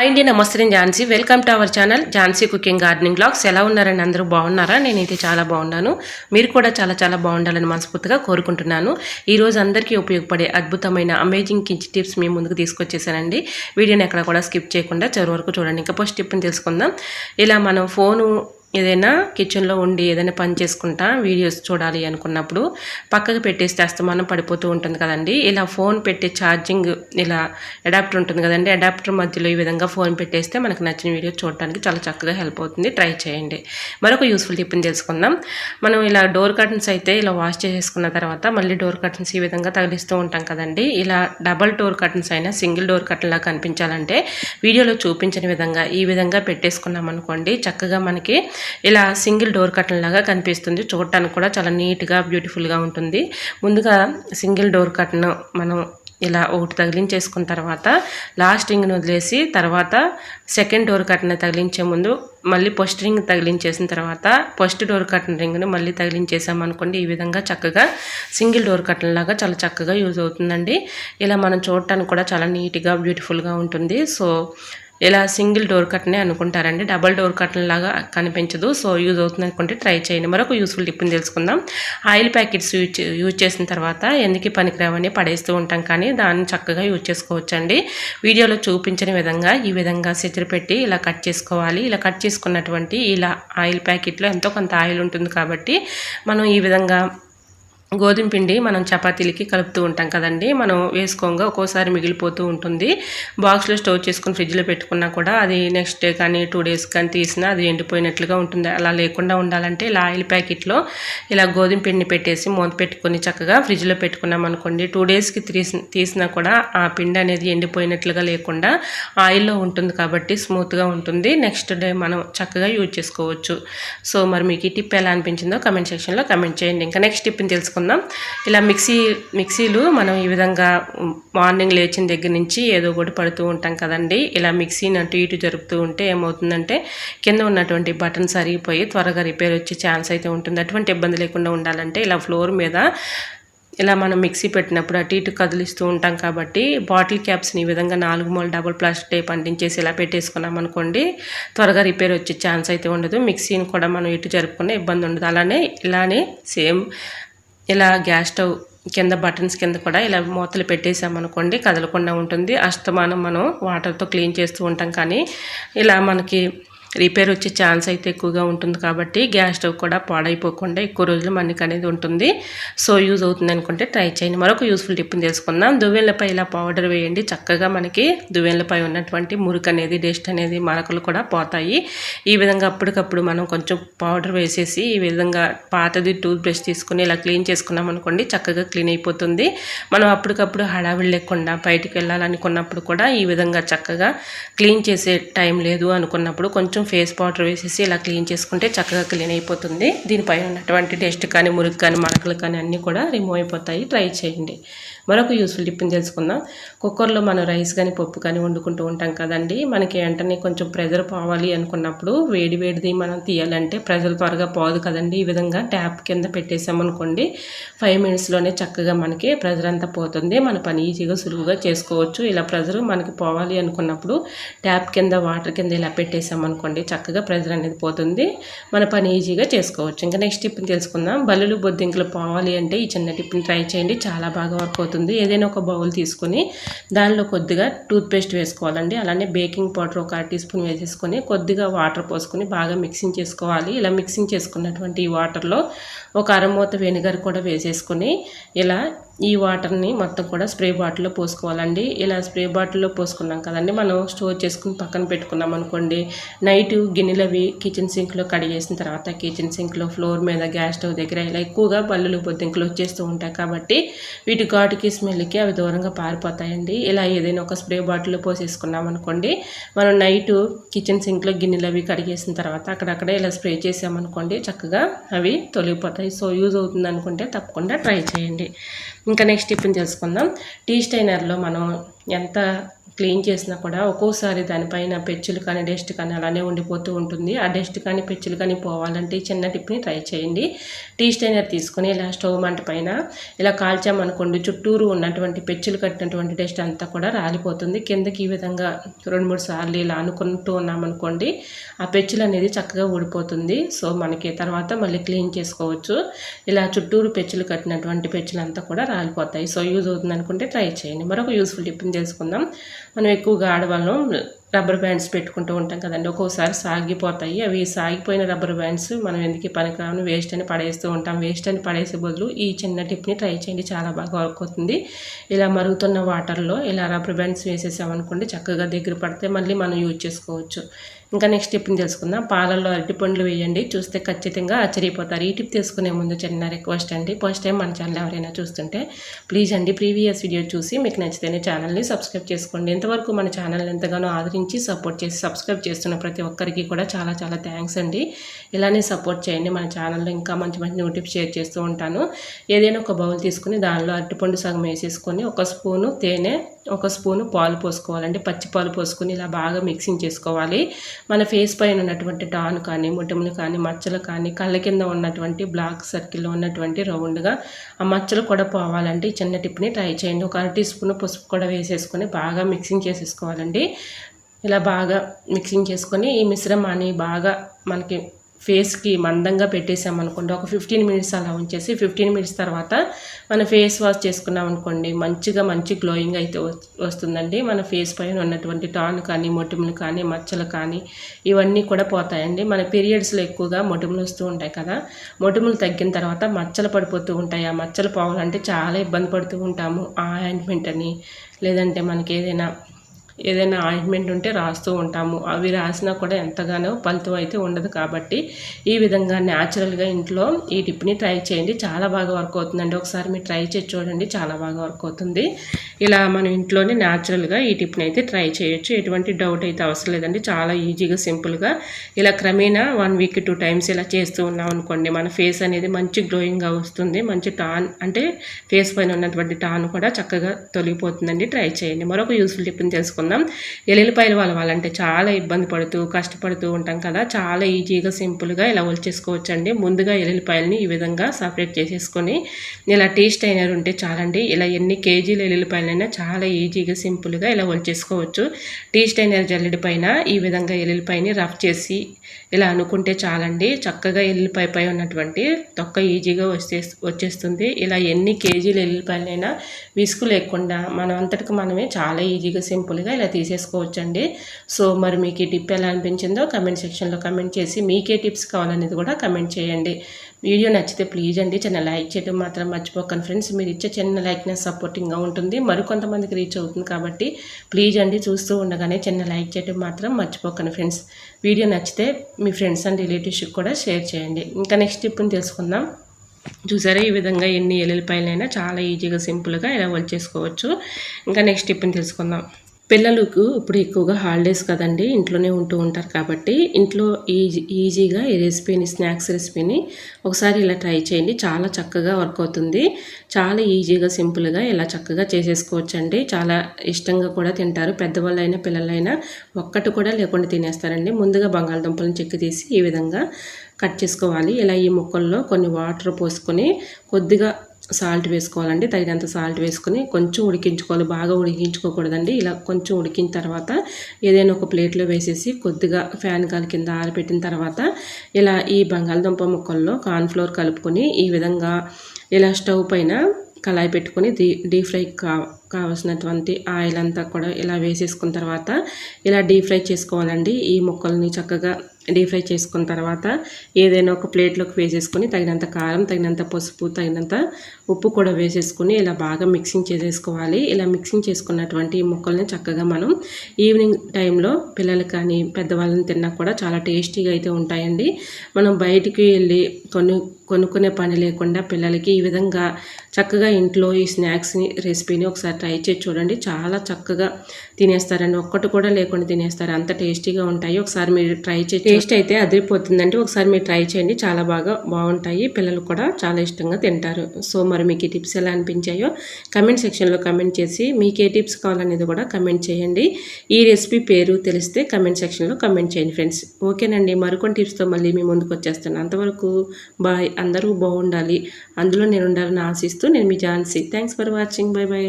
Hi అండి నమస్తే నేను Jhansi. Welcome to our channel Jhansi cooking gardening blogs. ఎలా ఉన్నారండి అందరూ? బాగున్నారా? నేనైతే చాలా బాగున్నాను. మీరు కూడా చాలా చాలా బాగుండాలని మనస్ఫూర్తిగా కోరుకుంటున్నాను. ఈరోజు అందరికీ ఉపయోగపడే అద్భుతమైన అమేజింగ్ కించి టిప్స్ మీ ముందుకు తీసుకొచ్చేసానండి. వీడియోని ఎక్కడ కూడా స్కిప్ చేయకుండా చివరి వరకు చూడండి. ఇంకా ఫస్ట్ టిప్ని తెలుసుకుందాం. ఇలా మనం ఫోను ఏదైనా కిచెన్లో ఉండి ఏదైనా పని చేసుకుంటా వీడియోస్ చూడాలి అనుకున్నప్పుడు పక్కకు పెట్టేస్తే అస్తమానం పడిపోతూ ఉంటుంది కదండి. ఇలా ఫోన్ పెట్టే ఛార్జింగ్ ఇలా అడాప్టర్ ఉంటుంది కదండి. అడాప్టర్ మధ్యలో ఈ విధంగా ఫోన్ పెట్టేస్తే మనకు నచ్చిన వీడియో చూడడానికి చాలా చక్కగా హెల్ప్ అవుతుంది. ట్రై చేయండి. మరొక యూస్ఫుల్ టిప్ని తెలుసుకుందాం. మనం ఇలా డోర్ కర్టన్స్ అయితే ఇలా వాష్ చేసేసుకున్న తర్వాత మళ్ళీ డోర్ కర్టన్స్ ఈ విధంగా తగిలిస్తూ ఉంటాం కదండి. ఇలా డబల్ డోర్ కర్టన్స్ అయినా సింగిల్ డోర్ కర్టన్లా లాగా కనిపించాలంటే వీడియోలో చూపించిన విధంగా ఈ విధంగా పెట్టేసుకున్నాం అనుకోండి చక్కగా మనకి ఇలా సింగిల్ డోర్ కర్టన్ లాగా కనిపిస్తుంది. చూడటానికి కూడా చాలా నీట్గా బ్యూటిఫుల్గా ఉంటుంది. ముందుగా సింగిల్ డోర్ కర్టన్ మనం ఇలా ఒకటి తగిలించేసుకున్న తర్వాత లాస్ట్ రింగ్ని వదిలేసి తర్వాత సెకండ్ డోర్ కట్టిన తగిలించే ముందు మళ్ళీ ఫస్ట్ రింగ్ తగిలించేసిన తర్వాత ఫస్ట్ డోర్ కట్టిన రింగ్ని మళ్ళీ తగిలించేసామనుకోండి ఈ విధంగా చక్కగా సింగిల్ డోర్ కట్టన్ లాగా చాలా చక్కగా యూజ్ అవుతుందండి. ఇలా మనం చూడటానికి కూడా చాలా నీట్గా బ్యూటిఫుల్గా ఉంటుంది. సో ఇలా సింగిల్ డోర్ కట్నే అనుకుంటారండి. డబల్ డోర్ కట్టన్ లాగా కనిపించదు. సో యూజ్ అవుతుంది అనుకుంటే ట్రై చేయండి. మరొక యూస్ఫుల్ టిప్ని తెలుసుకుందాం. ఆయిల్ ప్యాకెట్స్ యూజ్ యూజ్ చేసిన తర్వాత ఎందుకు పనికిరావని పడేస్తూ ఉంటాం కానీ దాన్ని చక్కగా యూజ్ చేసుకోవచ్చండి. వీడియోలో చూపించిన విధంగా ఈ విధంగా సెచరు పెట్టి ఇలా కట్ చేసుకోవాలి. ఇలా కట్ చేసుకున్నటువంటి ఇలా ఆయిల్ ప్యాకెట్లో ఎంతో కొంత ఆయిల్ ఉంటుంది కాబట్టి మనం ఈ విధంగా గోధుమ పిండి మనం చపాతీలకి కలుపుతూ ఉంటాం కదండి. మనం వేసుకోగా ఒక్కోసారి మిగిలిపోతూ ఉంటుంది. బాక్స్లో స్టోర్ చేసుకుని ఫ్రిడ్జ్లో పెట్టుకున్నా కూడా అది నెక్స్ట్ డే కానీ టూ డేస్ కానీ తీసినా అది ఎండిపోయినట్లుగా ఉంటుంది. అలా లేకుండా ఉండాలంటే ఇలా ఆయిల్ ప్యాకెట్లో ఇలా గోధుమ పిండిని పెట్టేసి మూత పెట్టుకొని చక్కగా ఫ్రిడ్జ్లో పెట్టుకున్నాం అనుకోండి. టూ డేస్కి తీసి తీసినా కూడా ఆ పిండి అనేది ఎండిపోయినట్లుగా లేకుండా ఆయిల్లో ఉంటుంది కాబట్టి స్మూత్గా ఉంటుంది. నెక్స్ట్ డే మనం చక్కగా యూజ్ చేసుకోవచ్చు. సో మరి మీకు ఈ టిప్ ఎలా అనిపించిందో కమెంట్ సెక్షన్లో కమెంట్ చేయండి. ఇంకా నెక్స్ట్ టిప్ని తెలుసుకుందాం. చేసుకుందాం ఇలా మిక్సీ మిక్సీలు మనం ఈ విధంగా మార్నింగ్ లేచిన దగ్గర నుంచి ఏదో ఒకటి పడుతూ ఉంటాం కదండి. ఇలా మిక్సీని అటు ఇటు జరుపుతూ ఉంటే ఏమవుతుందంటే కింద ఉన్నటువంటి బటన్స్ అరిగిపోయి త్వరగా రిపేర్ వచ్చే ఛాన్స్ అయితే ఉంటుంది. అటువంటి ఇబ్బంది లేకుండా ఉండాలంటే ఇలా ఫ్లోర్ మీద ఇలా మనం మిక్సీ పెట్టినప్పుడు అటు ఇటు కదిలిస్తూ ఉంటాం కాబట్టి బాటిల్ క్యాప్స్ని ఈ విధంగా నాలుగు మూల డబుల్ ప్లాస్టిక్ టేప్ అంటించేసి ఇలా పెట్టేసుకున్నాం అనుకోండి త్వరగా రిపేర్ వచ్చే ఛాన్స్ అయితే ఉండదు. మిక్సీని కూడా మనం ఇటు జరుపుకునే ఇబ్బంది ఉండదు. అలానే ఇలానే సేమ్ ఇలా గ్యాస్ స్టవ్ కింద బటన్స్ కింద కూడా ఇలా మూతలు పెట్టేసామనుకోండి కదలకుండా ఉంటుంది. అస్తమానం మనం వాటర్తో క్లీన్ చేస్తూ ఉంటాం కానీ ఇలా మనకి రిపేర్ వచ్చే ఛాన్స్ అయితే ఎక్కువగా ఉంటుంది కాబట్టి గ్యాస్ స్టవ్ కూడా పాడైపోకుండా ఎక్కువ రోజులు మనకి అనేది ఉంటుంది. సో యూజ్ అవుతుంది అనుకుంటే ట్రై చేయండి. మరొక యూస్ఫుల్ టిప్ని తెలుసుకుందాం. దువ్వెళ్ళపై ఇలా పౌడర్ వేయండి. చక్కగా మనకి దువ్వెళ్ళపై ఉన్నటువంటి మురికి అనేది డస్ట్ అనేది మరకలు కూడా పోతాయి. ఈ విధంగా అప్పటికప్పుడు మనం కొంచెం పౌడర్ వేసేసి ఈ విధంగా పాతది టూత్ బ్రష్ తీసుకుని ఇలా క్లీన్ చేసుకున్నాం అనుకోండి చక్కగా క్లీన్ అయిపోతుంది. మనం అప్పటికప్పుడు హడావిడి లేకుండా బయటికి వెళ్ళాలనుకున్నప్పుడు కూడా ఈ విధంగా చక్కగా క్లీన్ చేసే టైం లేదు అనుకున్నప్పుడు కొంచెం కొంచెం ఫేస్ పౌడర్ వేసేసి ఇలా క్లీన్ చేసుకుంటే చక్కగా క్లీన్ అయిపోతుంది. దీనిపైన ఉన్నటువంటి డస్ట్ కానీ మురికి కానీ మడకలు కానీ అన్నీ కూడా రిమూవ్ అయిపోతాయి. ట్రై చేయండి. మరొక యూస్ఫుల్ టిప్ని తెలుసుకుందాం. కుక్కర్లో మనం రైస్ కానీ పప్పు కానీ వండుకుంటూ ఉంటాం కదండి. మనకి వెంటనే కొంచెం ప్రెజర్ పోవాలి అనుకున్నప్పుడు వేడి వేడిది మనం తీయాలంటే ప్రెజర్ త్వరగా పోదు కదండి. ఈ విధంగా ట్యాప్ కింద పెట్టేసామనుకోండి ఫైవ్ మినిట్స్లోనే చక్కగా మనకి ప్రెజర్ అంతా పోతుంది. మన పని ఈజీగా సులువుగా చేసుకోవచ్చు. ఇలా ప్రెజర్ మనకి పోవాలి అనుకున్నప్పుడు ట్యాప్ కింద వాటర్ కింద ఇలా పెట్టేసామనుకోండి చక్కగా ప్రెజర్ అనేది పోతుంది. మన పని ఈజీగా చేసుకోవచ్చు. ఇంకా నెక్స్ట్ టిప్ని తెలుసుకుందాం. బల్లులు బొద్దింకలు పోవాలి అంటే ఈ చిన్న టిప్ని ట్రై చేయండి. చాలా బాగా వర్క్ అవుతుంది. అవుతుంది ఏదైనా ఒక బౌల్ తీసుకొని దానిలో కొద్దిగా టూత్పేస్ట్ వేసుకోవాలండి. అలానే బేకింగ్ పౌడర్ ఒక టీ స్పూన్ వేసేసుకొని కొద్దిగా వాటర్ పోసుకొని బాగా మిక్సింగ్ చేసుకోవాలి. ఇలా మిక్సింగ్ చేసుకున్నటువంటి ఈ వాటర్లో ఒక అరమూత వెనిగర్ కూడా వేసేసుకొని ఇలా ఈ వాటర్ని మొత్తం కూడా స్ప్రే బాటిల్లో పోసుకోవాలండి. ఇలా స్ప్రే బాటిల్లో పోసుకున్నాం కదండి మనం స్టోర్ చేసుకుని పక్కన పెట్టుకున్నాం అనుకోండి నైట్ గిన్నెలు అవి కిచెన్ సింక్లో కడిగేసిన తర్వాత కిచెన్ సింక్లో ఫ్లోర్ మీద గ్యాస్ స్టవ్ దగ్గర ఇలా ఎక్కువగా బల్లులు బొద్దింకలు వచ్చేస్తూ ఉంటాయి కాబట్టి వీటి ఘాటుకి స్మెల్కి అవి దూరంగా పారిపోతాయండి. ఇలా ఏదైనా ఒక స్ప్రే బాటిల్లో పోసేసుకున్నాం అనుకోండి మనం నైట్ కిచెన్ సింక్లో గిన్నెలు అవి కడిగేసిన తర్వాత అక్కడక్కడ ఇలా స్ప్రే చేసామనుకోండి చక్కగా అవి తొలగిపోతాయి. సో యూజ్ అవుతుంది అనుకుంటే తప్పకుండా ట్రై చేయండి. ఇంకా నెక్స్ట్ టిఫిన్ తెలుసుకుందాం. టీ స్టైనర్లో మనం ఎంత క్లీన్ చేసినా కూడా ఒక్కోసారి దానిపైన పెచ్చులు కానీ డస్ట్ కానీ అలానే ఉండిపోతూ ఉంటుంది. ఆ డస్ట్ కానీ పెచ్చులు కానీ పోవాలంటే చిన్న టిప్ని ట్రై చేయండి. టీ స్టైనర్ తీసుకొని ఇలా స్టవ్ మంట పైన ఇలా కాల్చామనుకోండి చుట్టూరు ఉన్నటువంటి పెచ్చులు కట్టినటువంటి డస్ట్ అంతా కూడా రాలిపోతుంది. కిందకి ఈ విధంగా రెండు మూడు సార్లు ఇలా అనుకుంటూ ఉన్నామనుకోండి ఆ పెచ్చులు అనేది చక్కగా ఊడిపోతుంది. సో మనకి తర్వాత మళ్ళీ క్లీన్ చేసుకోవచ్చు. ఇలా చుట్టూరు పెచ్చులు కట్టినటువంటి పెచ్చులు అంతా కూడా రాలిపోతాయి. సో యూజ్ అవుతుంది అనుకుంటే ట్రై చేయండి. మరొక యూస్ఫుల్ టిప్ని తెలుసుకుందాం. మనం ఎక్కువగా ఆడవాళ్ళం రబ్బర్ బ్యాండ్స్ పెట్టుకుంటూ ఉంటాం కదండి. ఒక్కోసారి సాగిపోతాయి. అవి సాగిపోయిన రబ్బర్ బ్యాండ్స్ మనం ఎందుకు పనికిరాము వేస్ట్ అని పడేస్తూ ఉంటాం. వేస్ట్ అని పడేసే బదులు ఈ చిన్న టిప్ని ట్రై చేయండి. చాలా బాగా వర్క్ అవుతుంది. ఇలా మరుగుతున్న వాటర్లో ఇలా రబ్బర్ బ్యాండ్స్ వేసేసామనుకోండి చక్కగా దగ్గర పడితే మళ్ళీ మనం యూజ్ చేసుకోవచ్చు. ఇంకా నెక్స్ట్ టిప్ని తెలుసుకుందాం. పాలల్లో అరటిపండ్లు వేయండి. చూస్తే ఖచ్చితంగా ఆశ్చర్యపోతారు. ఈ టిప్ తీసుకునే ముందు చిన్న రిక్వెస్ట్ అండి. ఫస్ట్ టైం మన ఛానల్ ఎవరైనా చూస్తుంటే ప్లీజ్ అండి ప్రీవియస్ వీడియో చూసి మీకు నచ్చితేనే ఛానల్ని సబ్స్క్రైబ్ చేసుకోండి. ఇంతవరకు మన ఛానల్ ఎంతగానో ఆదరించి సపోర్ట్ చేసి సబ్స్క్రైబ్ చేస్తున్న ప్రతి ఒక్కరికి కూడా చాలా చాలా థ్యాంక్స్ అండి. ఇలానే సపోర్ట్ చేయండి. మన ఛానల్లో ఇంకా మంచి మంచి న్యూ టిప్స్ షేర్ చేస్తూ ఉంటాను. ఏదైనా ఒక బౌల్ తీసుకుని దానిలో అరటిపండు సగం వేసేసుకొని ఒక స్పూను తేనె ఒక స్పూను పాలు పోసుకోవాలండి. పచ్చి పాలు పోసుకొని ఇలా బాగా మిక్సింగ్ చేసుకోవాలి. మన ఫేస్ పైన ఉన్నటువంటి టాన్ కానీ ముట్టములు కానీ మచ్చలు కానీ కళ్ళ కింద ఉన్నటువంటి బ్లాక్ సర్కిల్లో ఉన్నటువంటి రౌండ్గా ఆ మచ్చలు కూడా పోవాలంటే ఈ చిన్న టిప్ని ట్రై చేయండి. ఒక అర టీ స్పూన్ పసుపు కూడా వేసేసుకొని బాగా మిక్సింగ్ చేసేసుకోవాలండి. ఇలా బాగా మిక్సింగ్ చేసుకొని ఈ మిశ్రమాన్ని బాగా మనకి ఫేస్కి మందంగా పెట్టేసామనుకోండి ఒక ఫిఫ్టీన్ మినిట్స్ అలా ఉంచేసి ఫిఫ్టీన్ మినిట్స్ తర్వాత మన ఫేస్ వాష్ చేసుకున్నాం అనుకోండి మంచిగా మంచి గ్లోయింగ్ అయితే వస్తుందండి. మన ఫేస్ పైన ఉన్నటువంటి టాన్ కానీ మొటిములు కానీ మచ్చలు కానీ ఇవన్నీ కూడా పోతాయండి. మన పీరియడ్స్లో ఎక్కువగా మొటిములు వస్తూ ఉంటాయి కదా మొటిములు తగ్గిన తర్వాత మచ్చలు పడిపోతూ ఉంటాయి. ఆ మచ్చలు పోవాలంటే చాలా ఇబ్బంది పడుతూ ఉంటాము. ఆ ఆయింట్మెంట్ అని లేదంటే మనకి ఏదైనా ఏదైనా ఆయింట్మెంట్ ఉంటే రాస్తూ ఉంటాము. అవి రాసినా కూడా ఎంతగానో ఫలితం అయితే ఉండదు కాబట్టి ఈ విధంగా న్యాచురల్గా ఇంట్లో ఈ టిప్ని ట్రై చేయండి. చాలా బాగా వర్క్ అవుతుందండి. ఒకసారి మీరు ట్రై చేసి చూడండి. చాలా బాగా వర్క్ అవుతుంది. ఇలా మనం ఇంట్లోనే న్యాచురల్గా ఈ టిప్ని అయితే ట్రై చేయొచ్చు. ఎటువంటి డౌట్ అయితే అవసరం లేదండి. చాలా ఈజీగా సింపుల్గా ఇలా క్రమేణా వన్ వీక్ టూ టైమ్స్ ఇలా చేస్తూ ఉన్నాం అనుకోండి. మన ఫేస్ అనేది మంచి గ్లోయింగ్గా వస్తుంది. మంచి టాన్ అంటే ఫేస్ పైన ఉన్నటువంటి టాన్ కూడా చక్కగా తొలగిపోతుందండి. ట్రై చేయండి. మరొక యూస్ఫుల్ టిప్ని తెలుసుకుందాం. ఎల్లుల్లిపాయలు వాళ్ళంటే చాలా ఇబ్బంది పడుతూ కష్టపడుతూ ఉంటాం కదా. చాలా ఈజీగా సింపుల్గా ఇలా ఒలిచేసుకోవచ్చండి ముందుగా ఎల్లుల్లిపాయలని ఈ విధంగా సపరేట్ చేసేసుకొని ఇలా టీ స్టైనర్ ఉంటే చాలండి. ఇలా ఎన్ని కేజీలు ఎల్లుల్లిపాయలైనా చాలా ఈజీగా సింపుల్గా ఇలా ఒలిచేసుకోవచ్చు టీ స్టైనర్ జల్లెడి పైన ఈ విధంగా ఎల్లుల్లిపాయని రఫ్ చేసి ఇలా అనుకుంటే చాలండి. చక్కగా ఎల్లుల్లిపాయ పై ఉన్నటువంటి తొక్క ఈజీగా వచ్చే వచ్చేస్తుంది. ఇలా ఎన్ని కేజీలు ఎల్లుల్లిపాయలైనా విసుగు లేకుండా మనం అంతటికి మనమే చాలా ఈజీగా సింపుల్గా ఇలా తీసేసుకోవచ్చండి. సో మరి మీకు ఈ టిప్ ఎలా అనిపించిందో కమెంట్ సెక్షన్లో కమెంట్ చేసి మీకే టిప్స్ కావాలనేది కూడా కమెంట్ చేయండి. వీడియో నచ్చితే ప్లీజ్ అండి చిన్న లైక్ చేయడం మాత్రం మర్చిపోకండి ఫ్రెండ్స్. మీరు ఇచ్చే చిన్న లైక్నెస్ సపోర్టింగ్గా ఉంటుంది. మరికొంతమందికి రీచ్ అవుతుంది కాబట్టి ప్లీజ్ అండి చూస్తూ ఉండగానే చిన్న లైక్ చేయడం మాత్రం మర్చిపోకండి ఫ్రెండ్స్. వీడియో నచ్చితే మీ ఫ్రెండ్స్ అండ్ రిలేటివ్స్కి కూడా షేర్ చేయండి. ఇంకా నెక్స్ట్ టిప్ని తెలుసుకుందాం. చూసారా ఈ విధంగా ఎన్ని ఎల్లుల్లిపాయలైనా చాలా ఈజీగా సింపుల్గా ఇలా వచ్చేసుకోవచ్చు ఇంకా నెక్స్ట్ టిప్ని తెలుసుకుందాం. పిల్లలకు ఇప్పుడు ఎక్కువగా హాలిడేస్ కదండి ఇంట్లోనే ఉంటూ ఉంటారు కాబట్టి ఇంట్లో ఈజీ ఈజీగా ఈ రెసిపీని స్నాక్స్ రెసిపీని ఒకసారి ఇలా ట్రై చేయండి. చాలా చక్కగా వర్క్ అవుతుంది. చాలా ఈజీగా సింపుల్గా ఇలా చక్కగా చేసేసుకోవచ్చండి. చాలా ఇష్టంగా కూడా తింటారు. పెద్దవాళ్ళైనా పిల్లలైనా ఒక్కటి కూడా లేకుండా తినేస్తారండి. ముందుగా బంగాళదుంపలను చెక్కి తీసి ఈ విధంగా కట్ చేసుకోవాలి. ఇలా ఈ ముక్కల్లో కొన్ని వాటర్ పోసుకొని కొద్దిగా సాల్ట్ వేసుకోవాలండి. తగినంత సాల్ట్ వేసుకొని కొంచెం ఉడికించుకోవాలి. బాగా ఉడికించుకోకూడదండి. ఇలా కొంచెం ఉడికిన తర్వాత ఏదైనా ఒక ప్లేట్లో వేసేసి కొద్దిగా ఫ్యాన్ గాలి కింద ఆరిపెట్టిన తర్వాత ఇలా ఈ బంగాళదుంప ముక్కల్లో కార్న్ఫ్లోర్ కలుపుకొని ఈ విధంగా ఇలా స్టవ్ పైన కళాయి పెట్టుకొని డీ డీప్ ఫ్రై కా కావాల్సినటువంటి ఆయిల్ అంతా కూడా ఇలా వేసేసుకున్న తర్వాత ఇలా డీప్ ఫ్రై చేసుకోవాలండి. ఈ ముక్కల్ని చక్కగా డీప్ ఫ్రై చేసుకున్న తర్వాత ఏదైనా ఒక ప్లేట్లోకి వేసేసుకొని తగినంత కారం తగినంత పసుపు తగినంత ఉప్పు కూడా వేసేసుకొని ఇలా బాగా మిక్సింగ్ చేసేసుకోవాలి. ఇలా మిక్సింగ్ చేసుకున్నటువంటి ఈ ముక్కల్ని చక్కగా మనం ఈవినింగ్ టైంలో పిల్లలు కానీ పెద్దవాళ్ళని తిన్నా కూడా చాలా టేస్టీగా అయితే ఉంటాయండి. మనం బయటికి వెళ్ళి కొను కొనుక్కునే పని లేకుండా పిల్లలకి ఈ విధంగా చక్కగా ఇంట్లో ఈ స్నాక్స్ని రెసిపీని ఒకసారి ట్రై చేసి చూడండి. చాలా చక్కగా తినేస్తారండి. ఒక్కటి కూడా లేకుండా తినేస్తారు. అంత టేస్టీగా ఉంటాయి. ఒకసారి మీరు ట్రై చేసి టేస్ట్ అయితే అదిరిపోతుందండి ఒకసారి మీరు ట్రై చేయండి. చాలా బాగా బాగుంటాయి. పిల్లలు కూడా చాలా ఇష్టంగా తింటారు. సో మరి మీకు ఈ టిప్స్ ఎలా అనిపించాయో కమెంట్ సెక్షన్లో కమెంట్ చేసి మీకు ఏ టిప్స్ కావాలనేది కూడా కమెంట్ చేయండి. ఈ రెసిపీ పేరు తెలిస్తే కమెంట్ సెక్షన్లో కమెంట్ చేయండి ఫ్రెండ్స్. ఓకేనండి. మరికొన్ని టిప్స్తో మళ్ళీ మీ ముందుకు వచ్చేస్తాను. అంతవరకు బాయ్. అందరూ బాగుండాలి. అందులో నేను ఉండాలని ఆశిస్తూ నేను మీ Jhansi. Thanks for watching. Bye bye